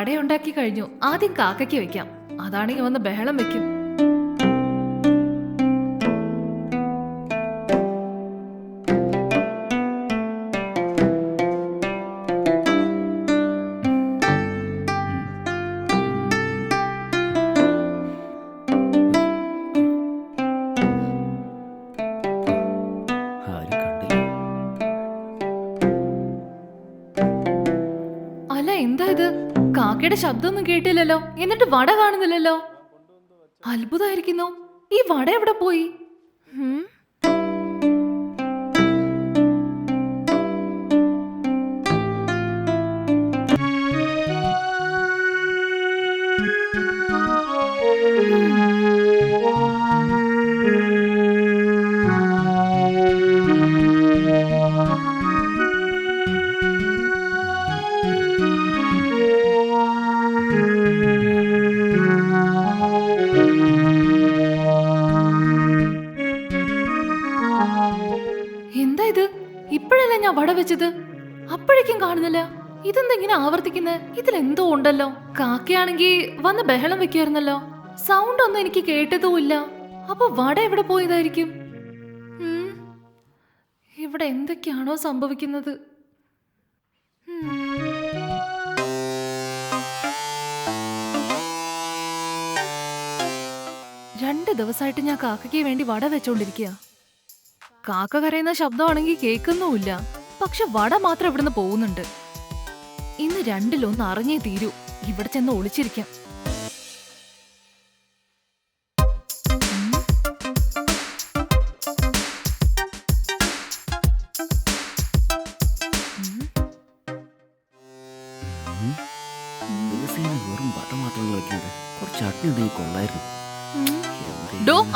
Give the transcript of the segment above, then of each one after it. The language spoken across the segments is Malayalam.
വട ഉണ്ടാക്കി കഴിഞ്ഞു. ആദ്യം കാക്കയ്ക്ക് വെക്കാം. അതാണെങ്കിൽ വന്ന് ബഹളം വെക്കും. എന്താ ഇത്? കാക്കയുടെ ശബ്ദമൊന്നും കേട്ടില്ലല്ലോ. എന്നിട്ട് വട കാണുന്നില്ലല്ലോ. അത്ഭുതമായിരിക്കുന്നു. ഈ വട എവിടെ പോയി? എന്താ ഇത്? ഇപ്പോഴല്ല ഞാൻ വട വെച്ചത്? അപ്പോഴേക്കും കാണുന്നില്ല. ഇതെന്താ ഇങ്ങനെ ആവർത്തിക്കുന്നത് ഇതിലെന്തോ ഉണ്ടല്ലോ. കാക്കയാണെങ്കി വന്ന് ബഹളം വെക്കായിരുന്നല്ലോ. സൗണ്ട് ഒന്നും എനിക്ക് കേട്ടതും ഇല്ല അപ്പൊ വട എവിടെ പോയതായിരിക്കും? ഇവിടെ എന്തൊക്കെയാണോ സംഭവിക്കുന്നത്. രണ്ട് ദിവസമായിട്ട് ഞാൻ കാക്കയ്ക്ക് വേണ്ടി വട വെച്ചോണ്ടിരിക്കുക കാക്ക കരയുന്ന ശബ്ദമാണെങ്കിൽ കേൾക്കുന്നുമില്ല. പക്ഷെ വട മാത്രം ഇവിടുന്ന് പോകുന്നുണ്ട്. ഇന്ന് രണ്ടിലൊന്ന് അറിഞ്ഞേ തീരൂ. ഇവിടെ ചെന്ന് ഒളിച്ചിരിക്കാം.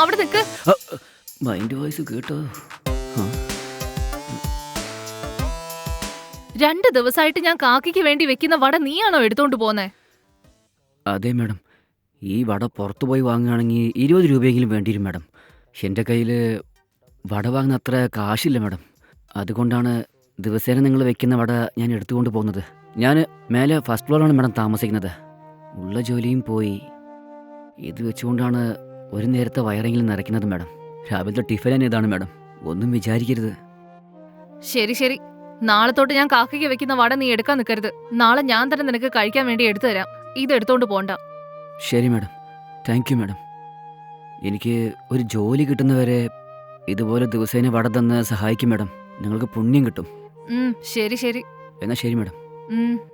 അവിടെ നിൽക്ക് മൈൻഡ് വോയിസ് കേട്ടോ. രണ്ട് ദിവസമായിട്ട് ഞാൻ കാക്കിക്ക് വേണ്ടി വെക്കുന്ന വട നീയാണോ എടുത്തോണ്ട് പോന്നെ? അതെ മാഡം. ഈ വട പുറത്തു പോയി വാങ്ങുകയാണെങ്കിൽ ഇരുപത് രൂപയെങ്കിലും വേണ്ടിരും മാഡം. എന്റെ കയ്യിൽ വട വാങ്ങുന്ന അത്ര കാശില്ല മാഡം. അതുകൊണ്ടാണ് ദിവസേന നിങ്ങൾ വെക്കുന്ന വട ഞാൻ എടുത്തുകൊണ്ട് പോകുന്നത്. ഞാൻ മേലെ ഫസ്റ്റ് ഫ്ലോറാണ് മാഡം താമസിക്കുന്നത്. ഉള്ള ജോലിയും പോയി. ഇത് വെച്ചുകൊണ്ടാണ് ഒരു നേരത്തെ വയറെങ്കിലും നിറയ്ക്കുന്നത് മാഡം. രാവിലത്തെ ടിഫിൻ തന്നെ ഇതാണ് മാഡം. ഒന്നും വിചാരിക്കരുത്. ശരി ശരി. നാളെ തൊട്ട് ഞാൻ കാക്കയ്ക്ക് വെക്കുന്ന വട നീ എടുക്കാൻ നിൽക്കരുത്. നാളെ ഞാൻ തന്നെ നിനക്ക് കഴിക്കാൻ വേണ്ടി എടുത്തു തരാം. ഇത് എടുത്തോണ്ട് പോണ്ട. ശരി മാഡം. Thank you madam. എനിക്ക് ഒരു ജോലി കിട്ടുന്നവരെ ഇതുപോലെ ദിവസേന വട തന്ന് സഹായിക്കും മാഡം. നിങ്ങൾക്ക് പുണ്യം കിട്ടും. ശരി ശരി. എന്നാ ശരി മാഡം.